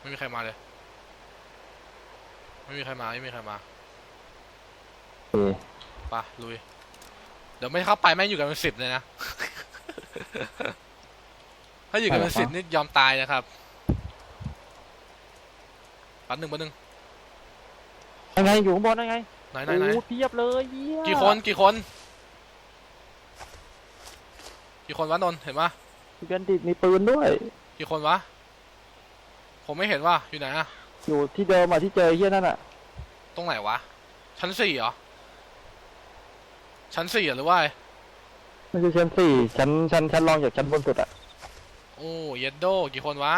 ไม่มีใครมาเลย ไม่มีใครมา ไม่มีใครมาโอเคไปะลุย เดี๋ยวไม่เข้าไปแม่งอยู่กันเป็นสิบเลยนะ ถ้าอยู่กันเป็นสิบนี่ยอมตายนะครับปันหนึ่งปันหนึ่งยังไงอยู่ข้างบนยังไงไหนไหนไหนโอ้เทียบเลยเหี้ยกี่คนกี่คน กี่คนวะนนท์เห็นปะมีกันดิดมีปืนด้วย กี่คนวะ ผมไม่เห็นว่าอยู่ไหนอะอยู่ที่เดิมอะที่เจอไอ้เฮียนั่นอะ ตรงไหนวะ ชั้นสี่เหรอ ชั้นสี่เหรอหรือว่าไงไม่ใช่ชั้นสี่ชั้นชั้นชั้นรองจากชั้นบนสุดอะ โอ้เยดโดกี่คนวะ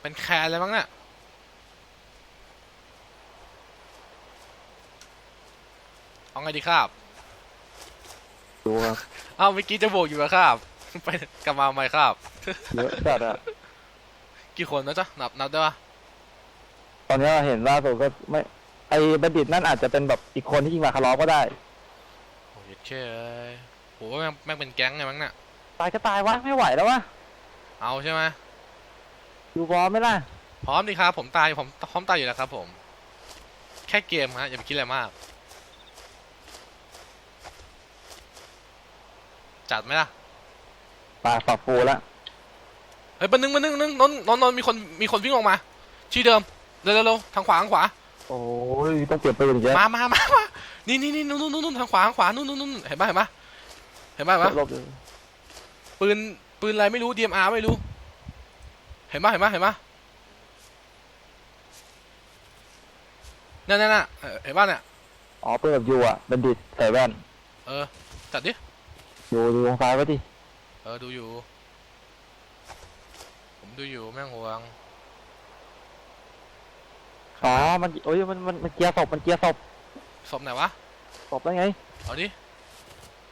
เป็นแคร์เลยมั้งเนี่ยเอาไงดีครับดูครับเอ้าเมื่อกี้จะโบกอยู่อะครับ ไปกลับมาใหม่ครับ เยอะจัดอะ กี่คนนะจ๊ะนับนับได้ปะตอนนี้เราเห็นล่าสุดก็ไม่ ไอ้บัณฑิตนั่นอาจจะเป็นแบบอีกคนที่ยิงมาคาร์ลอก็ได้โอ้ยเช่ยโหแม่งแม่งเป็นแก๊งไงมั้งเนี่ยตายก็ตายวะไม่ไหวแล้ววะเอาใช่ไหมอยู่บอลไหม่ล่ะพร้อมดีครับผมตายผมพร้อมตายอยู่แล้วครับ ผม แค่เกมฮะอย่าไปคิดอะไรมาก จัดไหมล่ะปากฝักฟูแล้ว เฮ้ยบันนึงบันนึงนึงนนท์นนท์นนท์มีคนมีคนวิ่งออกมาที่เดิมเร็วเร็วเร็วทางขวาทางขวา โอ้ยต้องเปลี่ยนปืนอีกเยอะมามามามานี่นี่นี่นู่นนู่นนู่นทางขวาทางขวานู่นนู่นนู่นเห็นปะเห็นปะเห็นปะเห็นปะหลบเลยปืนปืนอะไรไม่รู้ DMR ไม่รู้ เห็นปะเห็นปะเห็นปะนั่นนั่นน่ะเออเห็นปะเนี่ยอ๋อปืนแบบยูอะบัณฑิตใส่แว่นเออจัดดิ อยู่ดูทางซ้ายไว้ดิ เออดูอยู่ผม ดูอยู่แม่งห่วง อ๋อ มันโอ้ยมันมันมันเกียร์ศพมันเกียร์ศพศพไหนวะ ศพได้ไง เอาดิ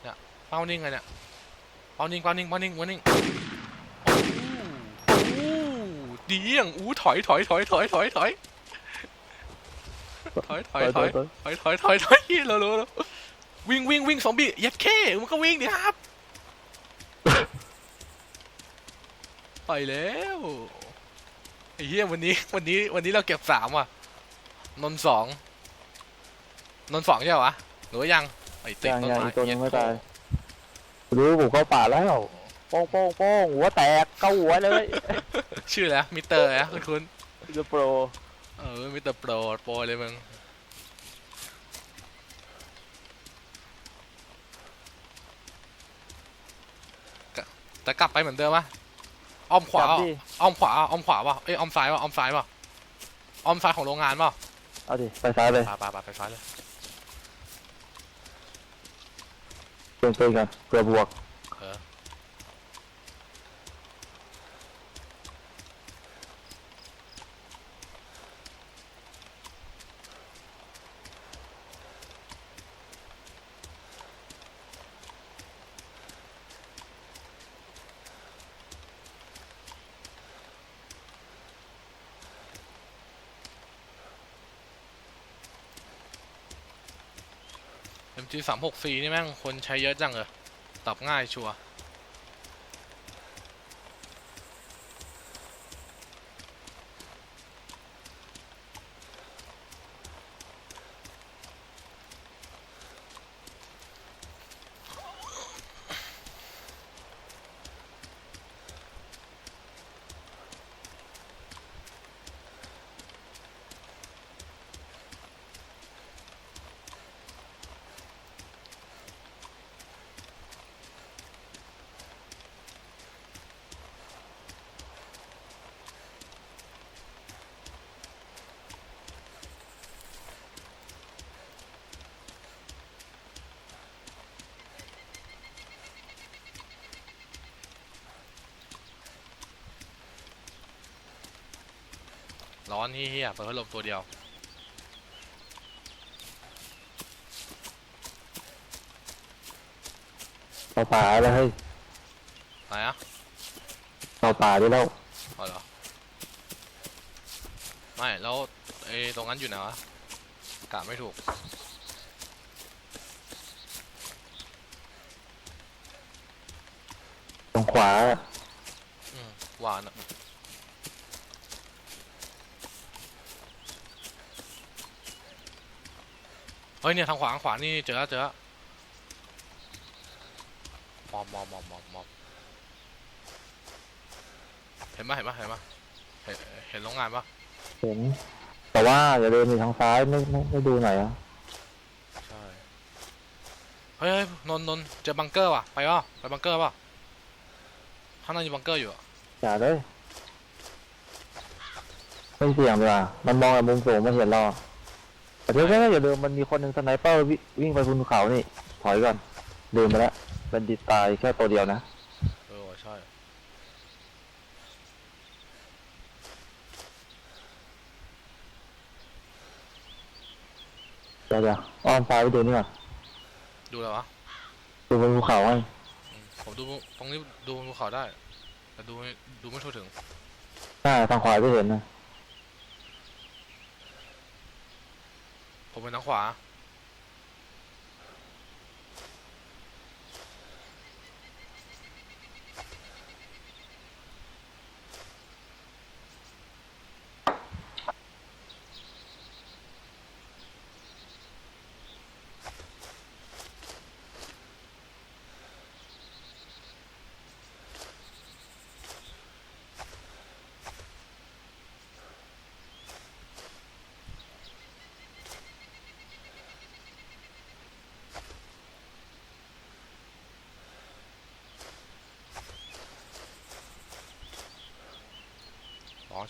เนี่ยเป้านิ่งไงเนี่ยเป้านิ่งเป้านิ่งเป้านิ่งเป้านิ่งโอ้โหดีอะอู้ถอยถอยถอยถอยถอยถอยถอยถอยถอยถอยถอยถอยถอยเร็วเร็วเร็ววิ่งวิ่งวิ่งซอมบี้ยัดเข้มันก็วิ่งดิครับ ไปแล้วไอ้เหี้ยวันนี้วันนี้วันนี้เราเก็บสามว่ะนนท์สองนนท์สองใช่ปะวะหรือว่ายังไอ้ติดยังต้นยังไม้อีกตัวหนึงไม่เหี้ตายรู้ผมเข้าป่าแล้วโป้งโป้งโป้งหัวแตกเข้าหัวเลยชื่ออะไรมิเตอร์นะคุณคุณเดอะโปรเออมิเตอร์โปรโปรเลยมึงกะแต่กลับไปเหมือนเดิมปะ อ้อมขวาจับดิ อ้อมขวาอ้อมขวาป่ะเอ้ยอ้อมซ้ายป่ะอ้อมซ้ายป่ะอ้อมซ้ายของโรงงานป่ะเอาดิไปซ้ายเลยไปไปไปไปซ้ายเลยเปลี่ยนปืนกันเผื่อบวกเออ เอ็มจีสามหกสี่นี่แม่งคนใช้เยอะจังเลยตอบง่ายชัวร์ ร้อนเฮียเปิดพัดลมตัวเดียวเข้าป่าแล้วเฮ้ยไหนอะเข้าป่าได้แล้วอ๋อเหรอ ไม่ แล้วไอ้ตรงนั้นอยู่ไหนวะกะไม่ถูก ตรงขวา อืมหวานอะ ฮ้ยเนี่ยทางขวาทางขวานี่เจอแล้วเจอแล้วมอบมอบมอบมอบมอบเห็นปะเห็นปะเห็นปะเห็นเห็นโรงงานปะเห็น แต่ว่าอย่าเดินไปทางซ้ายไม่ไม่ไม่ดูหน่อยอะใช่เฮ้ยเฮ้ยนนท์นนท์เจอบังเกอร์ว่ะไปป่ะไปบังเกอร์ป่ะข้างในมีบังเกอร์อยู่อะอย่าเลยไม่เสี่ยงเลยอะมันมองจากมุมสูงไม่เห็นเราอะแต่ เดี๋ยวก็อย่าเดินมันมีคนหนึ่งสไนเปอร์วิวิ่งไปบนภูเขานี่ ถอยก่อนลืมไปแล้วเป็นดิตตายแค่ตัวเดียวนะเออว่ะใช่เดี๋ยวเดี๋ยวอ้อมซ้ายไปดูนี่ก่อนดูแล้ววะดูบนภูเขาไงอืมผมดูตรงนี้ดูบนภูเขาได้แต่ดูไม่ดูไม่ทั่วถึงใช่ทางขวาจะเห็นนะ ผมเป็น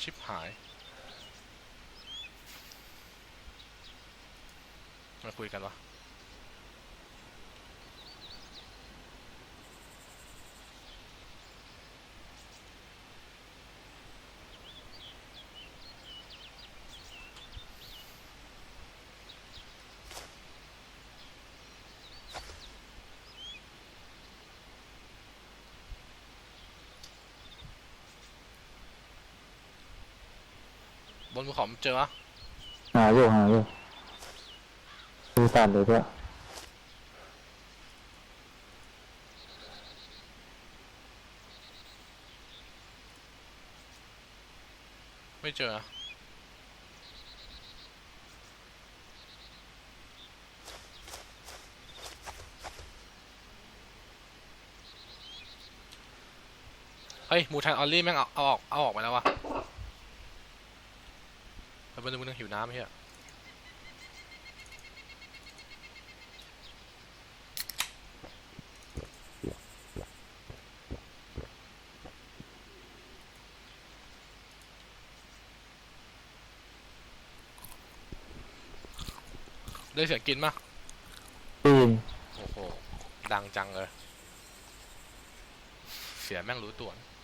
ชิบหาย มาคุยกันวะ บนภูเขาเจอวะหาอยู่หาอยู่ดูตันเลยเพื่อไม่เจอเฮ้ยมูแทนออลลี่แม่งเอาเอาออกเอาออกไปแล้ววะ ไปเป็นมึงนึงหิวน้ำเฮียได้เสียงกินมะปีนโอ้โห ดังจังเลย เสียแม่งรู้ตัวนะ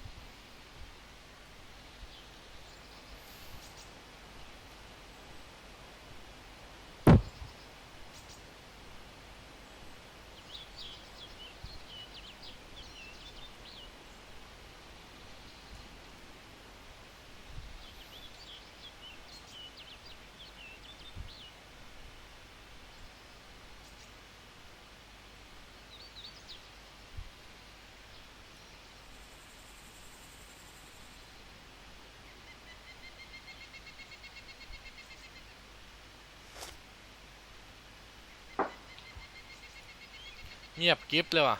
เงียบกริฟเลยว่ะ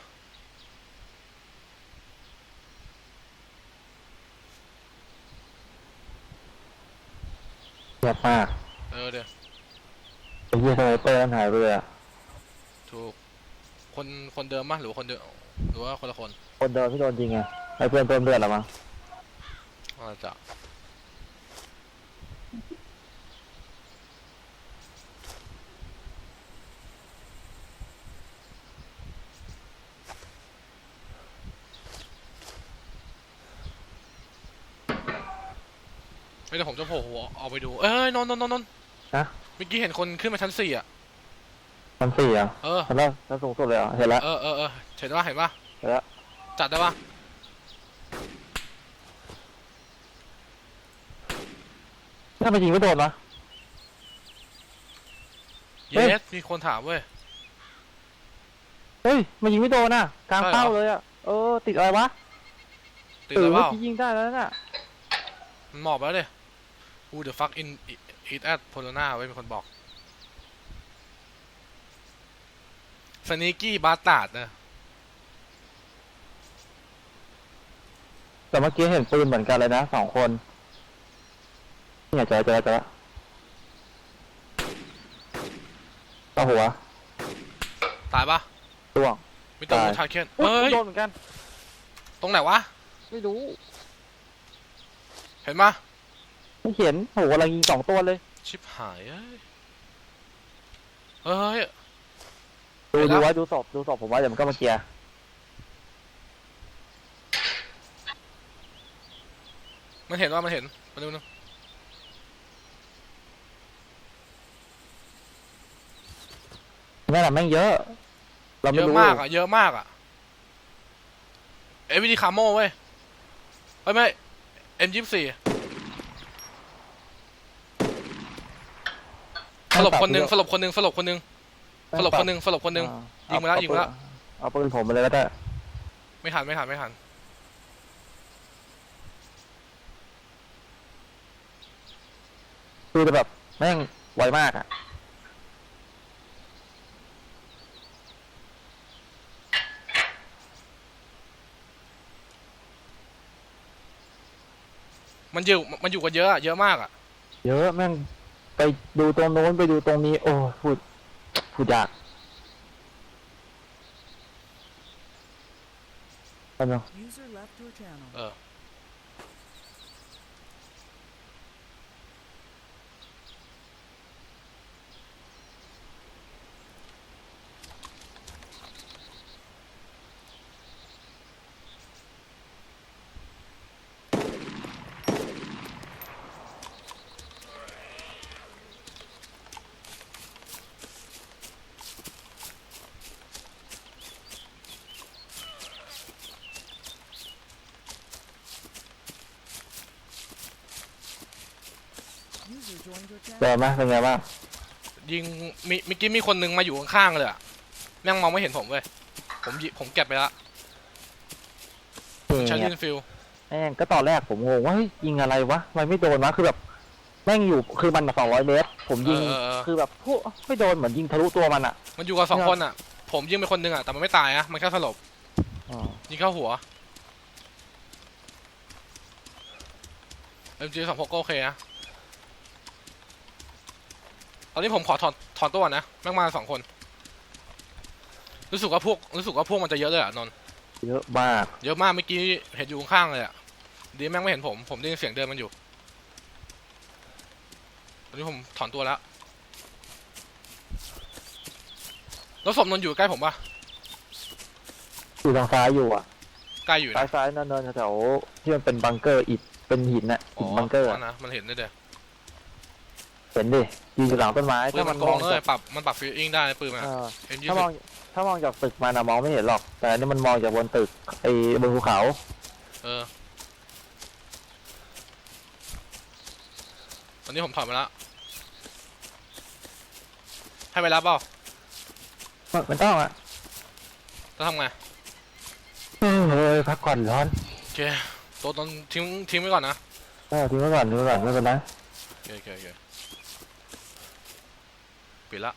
เงียบมากเออเดี๋ยวไอ้เหี้ยสไนเปอร์นั่นหายไปเลยอะถูก คนคนเดิมมะหรือว่าคนเดิมหรือว่าคนละคนคนเดินที่โดนจริงไงไอ้เพื่อนเพิ่มเลือดหรอมั้งอาจจะ เฮ้ยเดี๋ยวผมจะโผล่หัวออกไปดู เอ้ยนนท์นนท์นนท์นนท์ฮะ เมื่อกี้เห็นคนขึ้นมาชั้นสี่อะมันสี่อะเออเห็นแล้วชั้นสูงสุดเลยอะเห็นแล้ว เออเออเออเห็นปะเห็นปะเห็นแล้ว จัดได้ปะถ้าไปยิงไม่โดนวะเยเฮ้ยสมีคนถามเว้ย เฮ้ยมันยิงไม่โดนอะ กลางใช่เหรอ เป้าเลยอะ เออ ติดอะไรวะตื่นเออแล้วเปเมื่อล่ากี้ยิงได้แล้วน่ะมันหมอบแล้วเด้อูเดอะฟักอินอิ ทแอดโพโลนาไว้ยมีคนบอกสนีกี้บาตาร์ดนะแต่เมื่อกี้เห็นปืนเหมือนกันเลยนะสองคนเนี่ยเจอเจอเจอต่อหัวตายปะร่วงมีตัวตายมูชาเคนอุ๊ยเฮ้ยโดนเหมือนกัน ตรงไหนวะ ไม่รู้ เห็นปะ ไม่เห็นโหกำลังยิงสองตัวเลยชิบหายเอ้ยเฮ้ย ดูเห็นแล้วดูไว้ดูศพดูศพผมว่าเดี๋ยวมันก็มาเคลียร์มันเห็นว่ามันเห็นมาดูนึงแม่น่ะแม่งเยอะ เราเยไม่อะรู้มากอะเยอะมากอะเอวีดีคาโมเว้ยเฮ้ยไม่เอ็มยี่สี่ ลบคนหนึ่งสลบคนหนึ่งสลบคนหนึ่งสลบคนหนึ่งสลบคนหนึ่งอ่ายิงมาแล้วเอยิงมาแล้วเอาปืนผมมาเลยก็ได้ไม่ทันไม่ทันไม่ทันคือแบบแม่งไวมากอะมันอยู่มันอยู่กันเยอะอะเยอะมากอะเยอะแม่ง ไปดูตรงโน้นไปดูตรงนี้ โอ้พูดพูดยากเอาเนะเออ เจ channel. อไหมเป็นไงบ้างยิงมีเมื่อกี้มีคนหนึ่งมาอยู่ข้างๆเลยอะแม่งมองไม่เห็นผมเว้ยผมยิผมเก็บไปละนี่ใช้ไงลินฟิลแม่งก็ตอนแรกผมงงว่าเฮ้ยยิงอะไรวะทำไมไม่โดนวะคือแบบแม่งอยู่คือมันสองร้อยเมตร ผมยิงเออเออเออคือแบบพวกไม่โดนเหมือนยิงทะลุตัวมันอะมันอยู่กับสองเนี่ยคนอะผมยิงไปคนหนึ่งอะแต่มันไม่ตายอะมันแค่สลบอ๋อยิงเข้าหัวเอ็มจีสองพกก็โอเคนะ ตอนนี้ผมขอถอนถอนตัวก่อนนะแม่งมาสองคน รู้สึกว่าพวกรู้สึกว่าพวกมันจะเยอะเลยอะนนท์เยอะมาก เยอะมากเมื่อกี้เห็นอยู่ข้างๆเลยอะดีแม่งไม่เห็นผมผมได้ยินเสียงเดินมันอยู่ ตอนนี้ผมถอนตัวแล้วแล้วศพนนท์อยู่ใกล้ผมปะอยู่ทางซ้ายอยู่อะ ใกล้อยู่ซ้านะยซ้ายๆเนินๆแถวๆที่มันเป็นบังเกอร์อิฐเป็นหินน่ะหินบังเกอร์อะ นะมันเห็นได้เด้อ เห็นดิยืนอยู่หลังต้นไม้ปืนถ้ามัมันนโกมองงเลจายกปรับมันปรับฟิลลิ่งได้ปืนมันเออเอ็มยี่ถ้าสิมองถ้ามองจากตึกมันอะมองไม่เห็นหรอก แต่อันนี่มันมองจากบนตึกไอ้บนภูเขาเออตอนนี้ผมถอนมาแล้วให้เวลาเปล่ามันมันต้องอะจะทำไงเฮ้ยพักก่อนร้อนโอเคตัวตนทิ้งทิ้งไว้ก่อนนะเออทิ้งไว้ก่อนทิ้งไว้ก่อนไม่เป็นไรโอเคโอเคโอเค ปิดละ